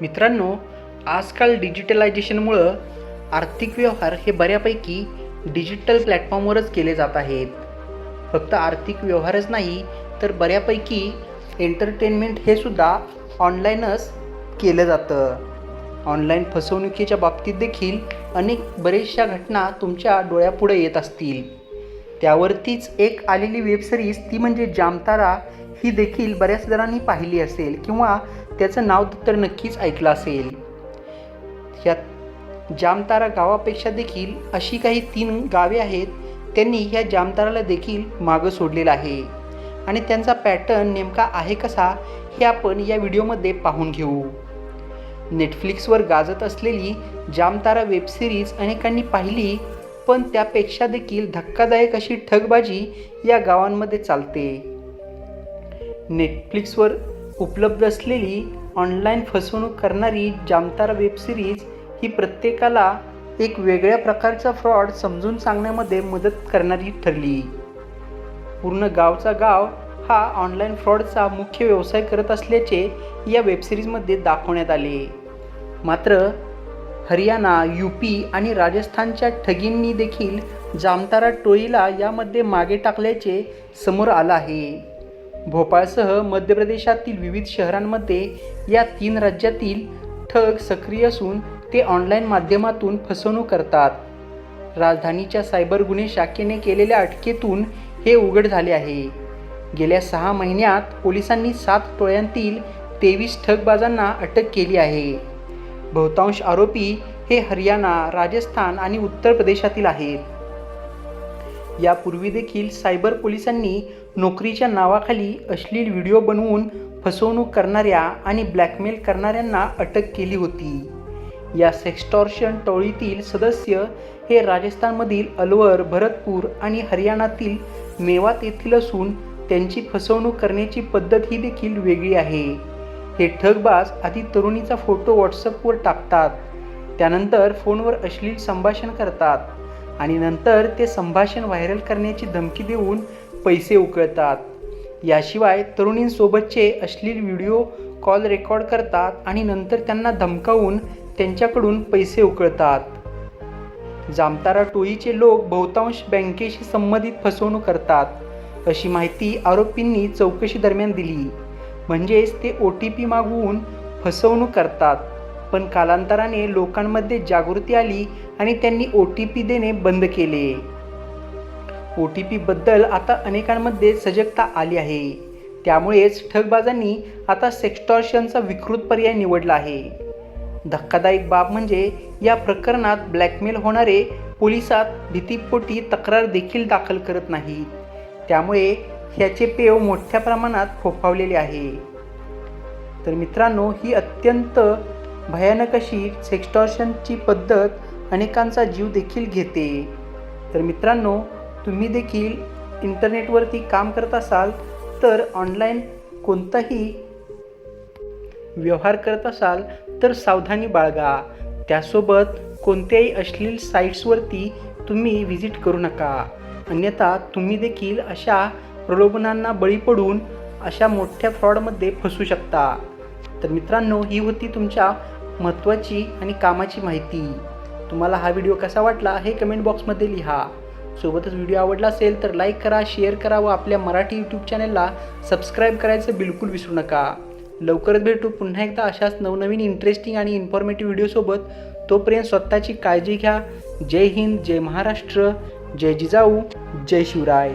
मित्रांनो आजकाल डिजिटलायझेशनमुळं आर्थिक व्यवहार हे बऱ्यापैकी डिजिटल प्लॅटफॉर्मवरच केले जात आहेत. फक्त आर्थिक व्यवहारच नाही तर बऱ्यापैकी एंटरटेनमेंट हे सुद्धा ऑनलाईनच केलं जातं. ऑनलाईन फसवणुकीच्या बाबतीत देखील अनेक बरेचशा घटना तुमच्या डोळ्यापुढे येत असतील. त्यावरतीच एक आलेली वेबसिरीज ती म्हणजे जामतारा ही देखील बऱ्याच जणांनी पाहिली असेल किंवा त्याचं नाव तर नक्कीच ऐकलं असेल. ह्या जामतारा गावापेक्षा देखील अशी काही तीन गावे आहेत त्यांनी ह्या जामताराला देखील मागं सोडलेलं आहे. आणि त्यांचा पॅटर्न नेमका आहे कसा हे आपण या व्हिडिओमध्ये पाहून घेऊ. नेटफ्लिक्सवर गाजत असलेली जामतारा वेबसिरीज अनेकांनी पाहिली पण त्यापेक्षा देखील धक्कादायक अशी ठगबाजी या गावांमध्ये चालते. नेटफ्लिक्सवर उपलब्ध असलेली ऑनलाईन फसवणूक करणारी जामतारा वेबसिरीज ही प्रत्येकाला एक वेगळ्या प्रकारचा फ्रॉड समजून सांगण्यामध्ये मदत करणारी ठरली. पूर्ण गावचा गाव हा ऑनलाईन फ्रॉडचा मुख्य व्यवसाय करत असल्याचे या वेबसिरीजमध्ये दाखवण्यात आले. मात्र हरियाणा यू पी आणि राजस्थानच्या ठगींनी देखील जामतारा टोळीला यामध्ये मागे टाकल्याचे समोर आलं आहे. भोपाळसह मध्य प्रदेशातील विविध शहरांमध्ये या तीन राज्यातील ठग सक्रिय असून ते ऑनलाईन माध्यमातून फसवणूक करतात. राजधानीच्या सायबर गुन्हे शाखेने केलेल्या अटकेतून हे उघड झाले आहे. गेल्या सहा महिन्यात पोलिसांनी सात टोळ्यांतील तेवीस ठगबाजांना अटक केली आहे. बहुतांश आरोपी हे हरियाणा राजस्थान आणि उत्तर प्रदेशातील आहेत. यापूर्वी देखील सायबर पोलिसांनी नोकरीच्या नावाखाली अश्लील व्हिडिओ बनवून फसवणूक करणाऱ्या आणि ब्लॅकमेल करणाऱ्यांना अटक केली होती. या सेक्स्टॉर्शन टोळीतील सदस्य हे राजस्थानमधील अलवर भरतपूर आणि हरियाणातील मेवात येथील असून त्यांची फसवणूक करण्याची पद्धत ही देखील वेगळी आहे. हे ठगबाज आधी तरुणीचा फोटो व्हॉट्सअपवर टाकतात. त्यानंतर फोनवर अश्लील संभाषण करतात आणि नंतर ते संभाषण व्हायरल करण्याची धमकी देऊन पैसे उकळतात. याशिवाय तरुणींसोबतचे अश्लील व्हिडिओ कॉल रेकॉर्ड करतात आणि नंतर त्यांना धमकावून त्यांच्याकडून पैसे उकळतात. जामतारा टोळीचे लोक बहुतांश बँकेशी संबंधित फसवणूक करतात अशी माहिती आरोपींनी चौकशी दरम्यान दिली. म्हणजेच ते ओ टी पी मागवून फसवणूक करतात पण कालांतराने लोकांमध्ये जागृती आली आणि त्यांनी ओ टी पी देणे बंद केले. ओ टी पीबद्दल आता अनेकांमध्ये सजगता आली आहे. त्यामुळेच ठगबाजांनी आता सेक्स्टॉर्शनचा विकृत पर्याय निवडला आहे. धक्कादायक बाब म्हणजे या प्रकरणात ब्लॅकमेल होणारे पोलिसात भीतीपोटी तक्रार देखील दाखल करत नाहीत. त्यामुळे ह्याचे पेव मोठ्या प्रमाणात फोफावलेले आहे. तर मित्रांनो ही अत्यंत भयानक अशी सेक्स्टॉर्शनची पद्धत अनेकांचा जीव देखील घेते. तर मित्रांनो तुम्ही देखील इंटरनेटवरती काम करत असाल तर ऑनलाईन कोणताही व्यवहार करत असाल तर सावधानी बाळगा. त्यासोबत कोणत्याही अश्लील साईट्सवरती तुम्ही व्हिजिट करू नका. अन्यथा तुम्ही देखील अशा प्रलोभनांना बळी पडून अशा मोठ्या फ्रॉडमध्ये फसू शकता. तर मित्रांनो ही होती तुमच्या महत्त्वाची आणि कामाची माहिती. तुम्हाला हा व्हिडिओ कसा वाटला हे कमेंट बॉक्समध्ये लिहा. सोबतच व्हिडिओ आवडला असेल तर लाईक करा शेअर करा व आपल्या मराठी यूट्यूब चॅनलला सबस्क्राईब करायचं बिलकुल विसरू नका. लवकरच भेटू पुन्हा एकदा अशाच नवनवीन इंटरेस्टिंग आणि इन्फॉर्मेटिव्ह व्हिडिओसोबत तोपर्यंत स्वतःची काळजी घ्या. जय हिंद जय महाराष्ट्र जय जिजाऊ जय शिवराय.